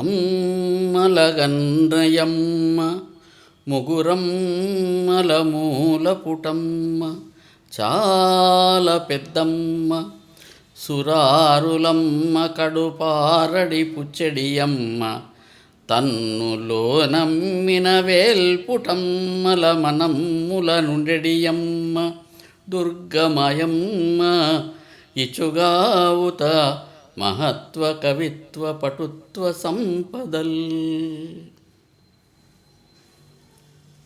అమ్మలగన్నయమ్మ ముగురమ్మలమూలపుటమ్మ మూల పుటమ్మ చాలా పెద్దమ్మ సురారులమ్మ కడుపారడి పుచ్చడియమ్మ తన్నులో నమ్మిన వేల్పుటమ్మల మనమ్ముల నుండెడియమ్మ దుర్గమయమ్మ ఇచుగావుత మహత్వ కవిత్వ పటుత్వ సంపదల్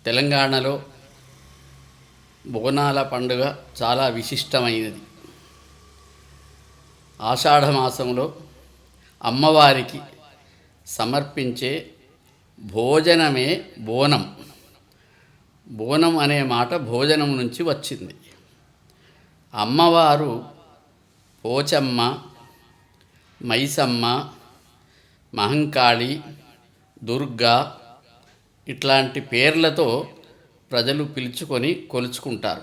తెలంగాణలో బోనాల పండుగ చాలా విశిష్టమైనది. ఆషాఢ మాసంలో అమ్మవారికి సమర్పించే భోజనమే బోనం. బోనం అనే మాట భోజనం నుంచి వచ్చింది. అమ్మవారు పోచమ్మ మైసమ్మ మహంకాళి దుర్గా ఇట్లాంటి పేర్లతో ప్రజలు పిలుచుకొని కొలుచుకుంటారు.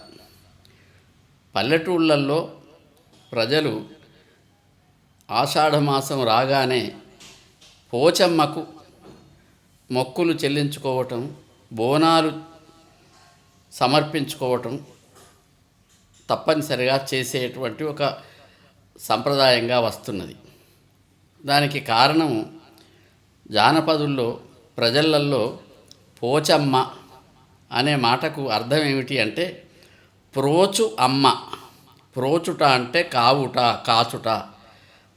పల్లెటూళ్ళల్లో ప్రజలు ఆషాఢమాసం రాగానే పోచమ్మకు మొక్కులు చెల్లించుకోవటం బోనాలు సమర్పించుకోవటం తప్పనిసరిగా చేసేటువంటి ఒక సంప్రదాయంగా వస్తున్నది. దానికి కారణం జానపదుల్లో ప్రజలల్లో పోచమ్మ అనే మాటకు అర్థం ఏమిటి అంటే ప్రోచు అమ్మ. ప్రోచుట అంటే కావుట కాచుట.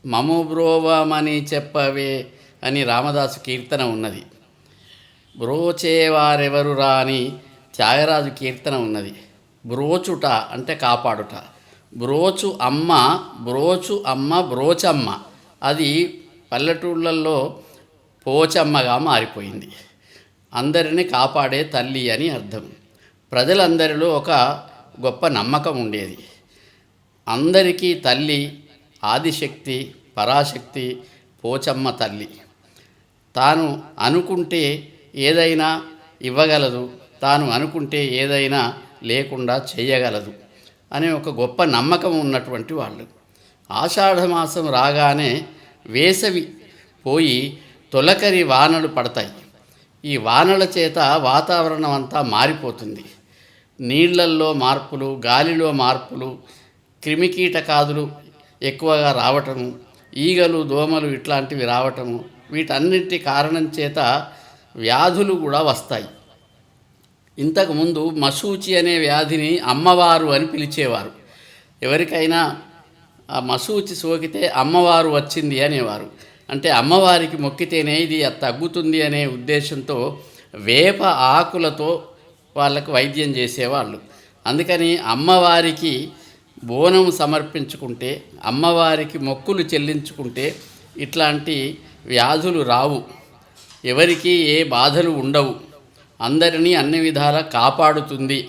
మము బ్రోవమని చెప్పవే అని రామదాసు కీర్తన ఉన్నది. బ్రోచేవారెవరు రా అని త్యాగరాజు కీర్తన ఉన్నది. బ్రోచుట అంటే కాపాడుట. బ్రోచు అమ్మ బ్రోచు అమ్మ బ్రోచమ్మ. అది పల్లెటూళ్ళల్లో పోచమ్మగా మారిపోయింది. అందరిని కాపాడే తల్లి అని అర్థం. ప్రజలందరిలో ఒక గొప్ప నమ్మకం ఉండేది. అందరికీ తల్లి ఆదిశక్తి పరాశక్తి పోచమ్మ తల్లి. తాను అనుకుంటే ఏదైనా ఇవ్వగలదు తాను అనుకుంటే ఏదైనా లేకుండా చేయగలదు అనే ఒక గొప్ప నమ్మకం ఉన్నటువంటి వాళ్ళు. ఆషాఢమాసం రాగానే వేసవి పోయి తొలకరి వానలు పడతాయి. ఈ వానల చేత వాతావరణం అంతా మారిపోతుంది. నీళ్ళల్లో మార్పులు గాలిలో మార్పులు క్రిమికీటకాదులు ఎక్కువగా రావటము ఈగలు దోమలు ఇట్లాంటివి రావటము వీటన్నిటి కారణం చేత వ్యాధులు కూడా వస్తాయి. ఇంతకుముందు మసూచి అనే వ్యాధిని అమ్మవారు అని పిలిచేవారు. ఎవరికైనా మసూచి సోకితే అమ్మవారు వచ్చింది అనేవారు. అంటే అమ్మవారికి మొక్కితేనే ఇది తగ్గుతుంది అనే ఉద్దేశంతో వేప ఆకులతో వాళ్ళకు వైద్యం చేసేవాళ్ళు. అందుకని అమ్మవారికి బోనం సమర్పించుకుంటే అమ్మవారికి మొక్కులు చెల్లించుకుంటే ఇట్లాంటి వ్యాధులు రావు. ఎవరికి ఏ బాధలు ఉండవు. అందరినీ అన్ని విధాలా కాపాడుతుంది.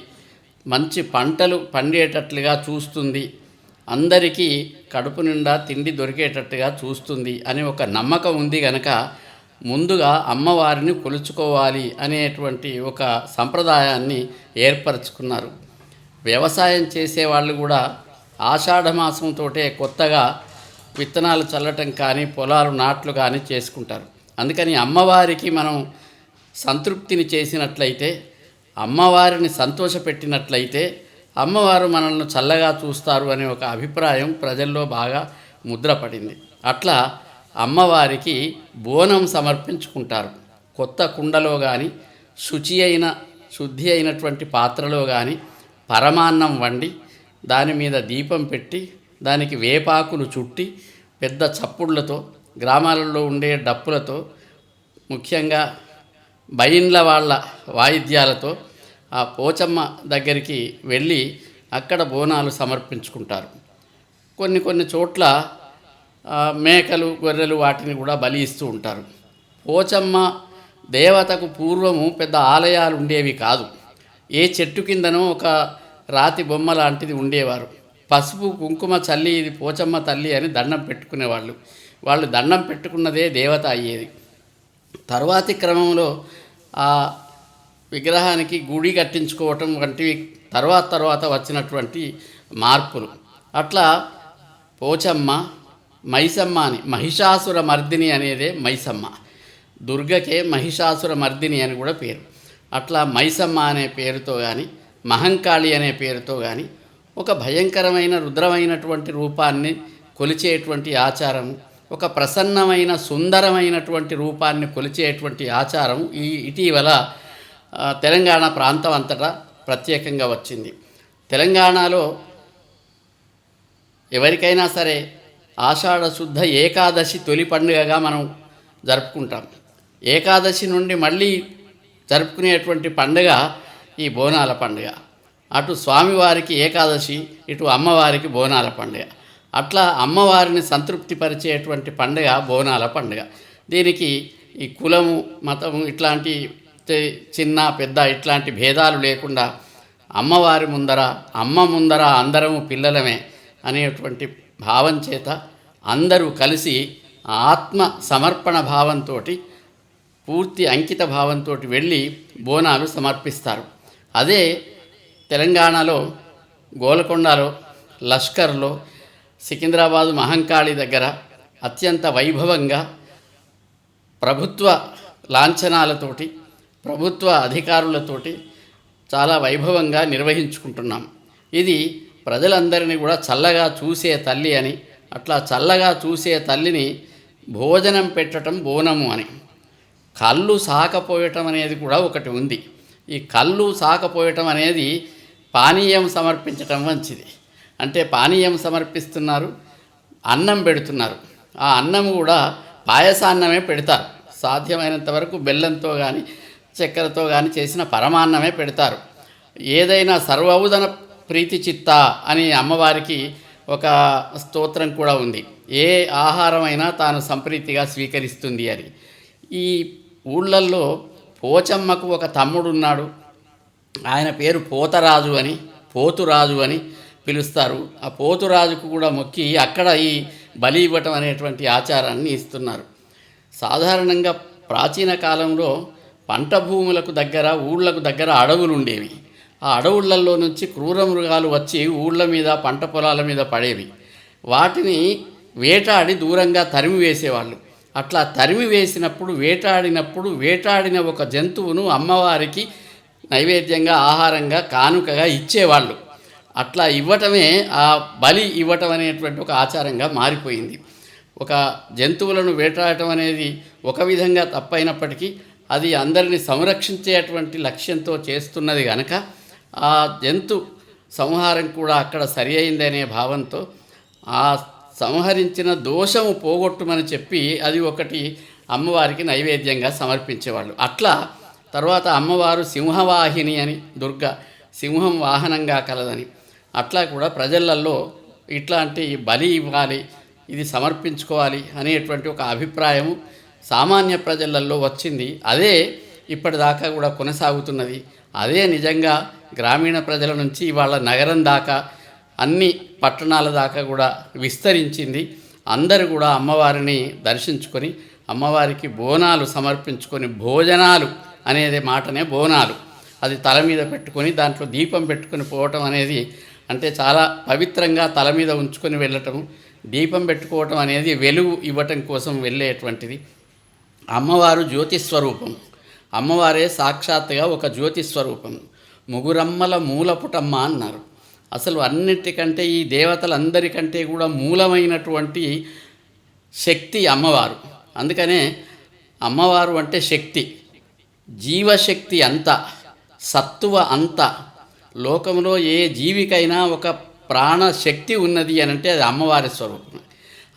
మంచి పంటలు పండేటట్లుగా చూస్తుంది. అందరికీ కడుపు నిండా తిండి దొరికేటట్టుగా చూస్తుంది అనే ఒక నమ్మకం ఉంది గనక ముందుగా అమ్మవారిని కొలుచుకోవాలి అనేటువంటి ఒక సంప్రదాయాన్ని ఏర్పరచుకున్నారు. వ్యవసాయం చేసేవాళ్ళు కూడా ఆషాఢమాసంతో కొత్తగా విత్తనాలు చల్లటం కానీ పొలాలు నాట్లు కానీ చేసుకుంటారు. అందుకని అమ్మవారికి మనం సంతృప్తిని చేసినట్లయితే అమ్మవారిని సంతోషపెట్టినట్లయితే అమ్మవారు మనల్ని చల్లగా చూస్తారు అనే ఒక అభిప్రాయం ప్రజల్లో బాగా ముద్రపడింది అట్లా అమ్మవారికి బోనం సమర్పించుకుంటారు. కొత్త కుండలో కానీ శుచి అయిన శుద్ధి అయినటువంటి పాత్రలో కానీ పరమాన్నం వండి దాని మీద దీపం పెట్టి దానికి వేపాకులు చుట్టి పెద్ద చప్పుళ్ళతో గ్రామాలలో ఉండే డప్పులతో ముఖ్యంగా బయిండ్ల వాళ్ళ వాయిద్యాలతో ఆ పోచమ్మ దగ్గరికి వెళ్ళి అక్కడ బోనాలు సమర్పించుకుంటారు. కొన్ని కొన్ని చోట్ల మేకలు గొర్రెలు వాటిని కూడా బలి ఇస్తూ ఉంటారు. పోచమ్మ దేవతకు పూర్వము పెద్ద ఆలయాలు ఉండేవి కాదు. ఏ చెట్టు కిందనో ఒక రాతి బొమ్మ లాంటిది ఉండేవారు. పసుపు కుంకుమ చల్లి ఇది పోచమ్మ తల్లి అని దండం పెట్టుకునేవాళ్ళు. వాళ్ళు దండం పెట్టుకున్నదే దేవత అయ్యేది. తర్వాతి క్రమంలో ఆ విగ్రహానికి గుడి కట్టించుకోవటం వంటివి తర్వాత తర్వాత వచ్చినటువంటి మార్పులు. అట్లా పోచమ్మ మైసమ్మ అని మహిషాసుర మర్దిని అనేదే మైసమ్మ. దుర్గకే మహిషాసుర మర్దిని అని కూడా పేరు. అట్లా మైసమ్మ అనే పేరుతో కానీ మహంకాళి అనే పేరుతో కానీ ఒక భయంకరమైన రుద్రమైనటువంటి రూపాన్ని కొలిచేటువంటి ఆచారం ఒక ప్రసన్నమైన సుందరమైనటువంటి రూపాన్ని కొలిచేటువంటి ఆచారం ఈ ఇటీవల తెలంగాణ ప్రాంతం అంతటా ప్రత్యేకంగా వచ్చింది. తెలంగాణలో ఎవరికైనా సరే ఆషాఢ శుద్ధ ఏకాదశి తొలి పండుగగా మనం జరుపుకుంటాం. ఏకాదశి నుండి మళ్ళీ జరుపుకునేటువంటి పండుగ ఈ బోనాల పండుగ. అటు స్వామివారికి ఏకాదశి ఇటు అమ్మవారికి బోనాల పండుగ. అట్లా అమ్మవారిని సంతృప్తిపరిచేటువంటి పండుగ బోనాల పండుగ. దీనికి ఈ కులము మతము ఇట్లాంటి చిన్న పెద్ద ఇట్లాంటి భేదాలు లేకుండా అమ్మవారి ముందర అమ్మ ముందర అందరము పిల్లలమే అనేటువంటి భావం చేత అందరూ కలిసి ఆత్మ సమర్పణ భావంతో పూర్తి అంకిత భావంతో వెళ్ళి బోనాలు సమర్పిస్తారు. అదే తెలంగాణలో గోలకొండలో లష్కర్లో సికింద్రాబాదు మహంకాళి దగ్గర అత్యంత వైభవంగా ప్రభుత్వ లాంఛనాలతోటి ప్రభుత్వ అధికారులతోటి చాలా వైభవంగా నిర్వహించుకుంటున్నాం. ఇది ప్రజలందరినీ కూడా చల్లగా చూసే తల్లి అని అట్లా చల్లగా చూసే తల్లిని భోజనం పెట్టడం బోనము అని. కళ్ళు సాకపోయటం అనేది కూడా ఒకటి ఉంది. ఈ కళ్ళు సాకపోయటం అనేది పానీయం సమర్పించటం మంచిది. అంటే పానీయం సమర్పిస్తున్నారు అన్నం పెడుతున్నారు. ఆ అన్నం కూడా పాయసాన్నమే పెడతారు. సాధ్యమైనంత వరకు బెల్లంతో కానీ చక్కెరతో కానీ చేసిన పరమాన్నమే పెడతారు. ఏదైనా సర్వౌదన ప్రీతి చిత్త అని అమ్మవారికి ఒక స్తోత్రం కూడా ఉంది. ఏ ఆహారమైనా తాను సంప్రీతిగా స్వీకరిస్తుంది అని ఈ ఊళ్ళల్లో పోచమ్మకు ఒక తమ్ముడు ఉన్నాడు ఆయన పేరు పోతరాజు అని పోతురాజు అని పిలుస్తారు. ఆ పోతురాజుకు కూడా మొక్కి అక్కడ ఈ బలి ఇవ్వటం అనేటువంటి ఆచారాన్ని ఇస్తున్నారు. సాధారణంగా ప్రాచీన కాలంలో పంట భూములకు దగ్గర ఊళ్ళకు దగ్గర అడవులు ఉండేవి ఆ అడవులలో నుంచి క్రూర మృగాలు వచ్చి ఊళ్ళ మీద పంట పొలాల మీద పడేవి. వాటిని వేటాడి దూరంగా తరిమి వేసేవాళ్ళు. అట్లా తరిమి వేసినప్పుడు వేటాడినప్పుడు వేటాడిన ఒక జంతువును అమ్మవారికి నైవేద్యంగా ఆహారంగా కానుకగా ఇచ్చేవాళ్ళు. అట్లా ఇవ్వటమే ఆ బలి ఇవ్వటం అనేటువంటి ఒక ఆచారంగా మారిపోయింది. ఒక జంతువులను వేటాడటం అనేది ఒక విధంగా తప్పైనప్పటికీ అది అందరిని సంరక్షించేటువంటి లక్ష్యంతో చేస్తున్నది కనుక ఆ జంతు సంహారం కూడా అక్కడ సరి అయిందనే భావంతో ఆ సంహరించిన దోషము పోగొట్టుమని చెప్పి అది ఒకటి అమ్మవారికి నైవేద్యంగా సమర్పించేవాళ్ళు. అట్లా తర్వాత అమ్మవారు సింహవాహిని అని దుర్గ సింహం వాహనంగా కలదని. అట్లా కూడా ప్రజలల్లో ఇట్లాంటి బలి ఇవ్వాలి ఇది సమర్పించుకోవాలి అనేటువంటి ఒక అభిప్రాయము సామాన్య ప్రజలలో వచ్చింది. అదే ఇప్పటిదాకా కూడా కొనసాగుతున్నది. అదే నిజంగా గ్రామీణ ప్రజల నుంచి వాళ్ళ నగరం దాకా అన్ని పట్టణాల దాకా కూడా విస్తరించింది. అందరూ కూడా అమ్మవారిని దర్శించుకొని అమ్మవారికి బోనాలు సమర్పించుకొని భోజనాలు అనేది మాటనే బోనాలు. అది తల మీద పెట్టుకొని దాంట్లో దీపం పెట్టుకొని పోవటం అనేది అంటే చాలా పవిత్రంగా తల మీద ఉంచుకొని వెళ్ళటం దీపం పెట్టుకోవటం అనేది వెలుగు ఇవ్వటం కోసం వెళ్ళేటువంటిది. అమ్మవారు జ్యోతి స్వరూపం అమ్మవారే సాక్షాత్తుగా ఒక జ్యోతి స్వరూపం ముగురమ్మల మూలపుటమ్మ అన్నారు. అసలు అన్నిటికంటే ఈ దేవతలందరికంటే కూడా మూలమైనటువంటి శక్తి అమ్మవారు. అందుకనే అమ్మవారు అంటే శక్తి. జీవశక్తి అంత సత్తువ అంత. లోకంలో ఏ జీవికైనా ఒక ప్రాణశక్తి ఉన్నది అని అంటే అది అమ్మవారి స్వరూపం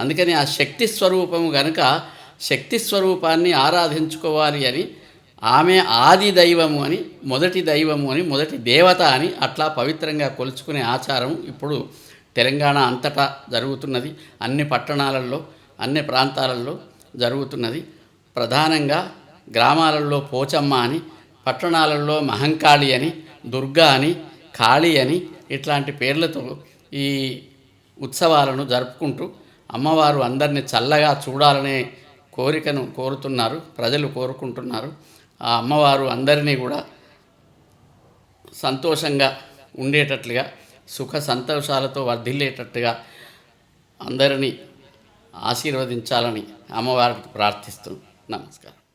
అందుకని ఆ శక్తి స్వరూపము కనుక శక్తి స్వరూపాన్ని ఆరాధించుకోవాలి అని ఆమె ఆది దైవము అని మొదటి దైవము అని మొదటి దేవత అని అట్లా పవిత్రంగా కొలుచుకునే ఆచారం ఇప్పుడు తెలంగాణ అంతటా జరుగుతున్నది. అన్ని పట్టణాలలో అన్ని ప్రాంతాలలో జరుగుతున్నది. ప్రధానంగా గ్రామాలలో పోచమ్మ అని పట్టణాలలో మహంకాళి అని దుర్గా అని కాళి అని ఇట్లాంటి పేర్లతో ఈ ఉత్సవాలను జరుపుకుంటూ అమ్మవారు అందరిని చల్లగా చూడాలనే కోరికను కోరుతున్నారు ప్రజలు కోరుకుంటున్నారు. ఆ అమ్మవారు అందరినీ కూడా సంతోషంగా ఉండేటట్లుగా సుఖ సంతోషాలతో వర్ధిల్లేటట్టుగా అందరినీ ఆశీర్వదించాలని అమ్మవారికి ప్రార్థిస్తున్నాం. నమస్కారం.